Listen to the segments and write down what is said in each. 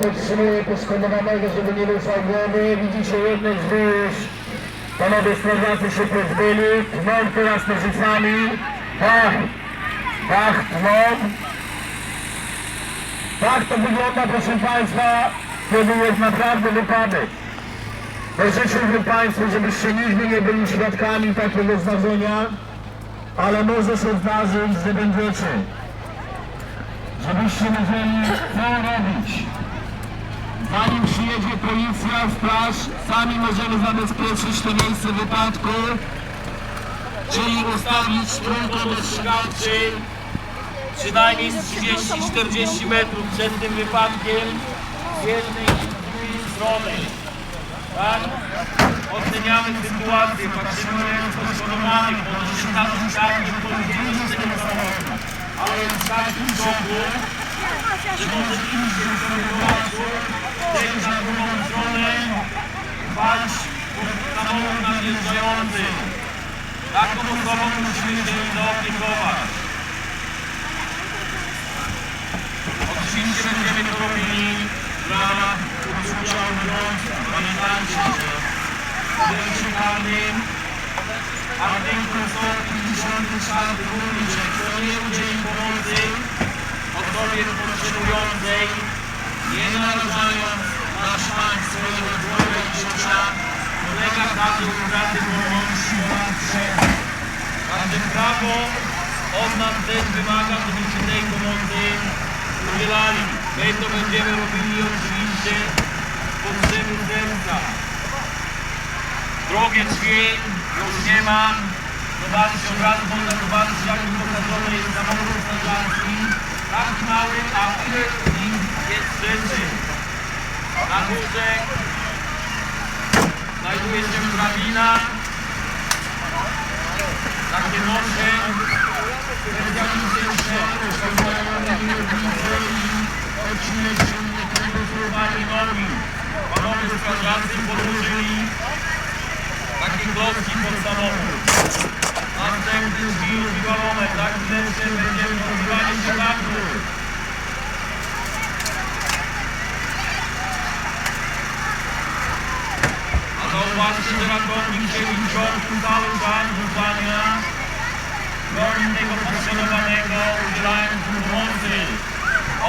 podtrzymuje poszkodowanego, żeby nie ruszał głowy. Widzicie jednych z wyjść. Panowie strażacy się pozbyli. Tną teraz nożycami. Pach, pach, tną. Tak to wygląda, proszę Państwa, kiedy jest naprawdę wypadek. To życzyłbym Państwu, żebyście nigdy nie byli świadkami takiego zdarzenia, ale może się zdarzyć, że będziecie. Żebyście wiedzieli, co robić. Zanim przyjedzie policja, straż, sami możemy zabezpieczyć to miejsce wypadku, czyli ustawić trójkąt ostrzegawczy, przynajmniej z 30-40 metrów przed tym wypadkiem z jednej i z drugiej strony. Tak? Oceniamy sytuację, patrzymy na poszkodowanych, może się zdarzyć tak, że to tego samochodu, ale w takim szoku, zejść na drugą stronę, pod samochód nadjeżdżający. Taką osobą musimy się zaopiekować. Oczywiście będziemy to robili ramach uczucia mówiąc, pamiętajcie, że w kodeksie karnym artykuł 154 mówi, że kto nie udzieli pomocy potrzebującej, nie narażając na szwank swojego zdrowia i życia, podlega karze utraty wolności oraz grzech. Każde prawo od nas też wymaga, żebyśmy tej pomocy udzielali. My to będziemy robili oczywiście z potrzeby serca. Drogie drzwi już nie ma. Zobaczcie, od razu można zobaczyć, jak wyposażony jest samochód strażacki. Tak mały, a jest rzeczy. Na górze znajduje się drabina, takie nosze, różnice i odcinek się niektórego spróbowali nogi. Panowie strażacy podłożyli takie klocki pod. Następny drzwi już wywalone, tak chwileczkę będziemy pozywali się banku. A zauważcie, że ratownik siedzi w środku cały czas wyzwania. Broni tego poszkodowanego, udzielając mu pomocy.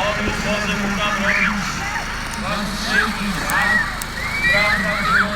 On już może mu tam robić zastrzyki, tak? Sprawdza, czy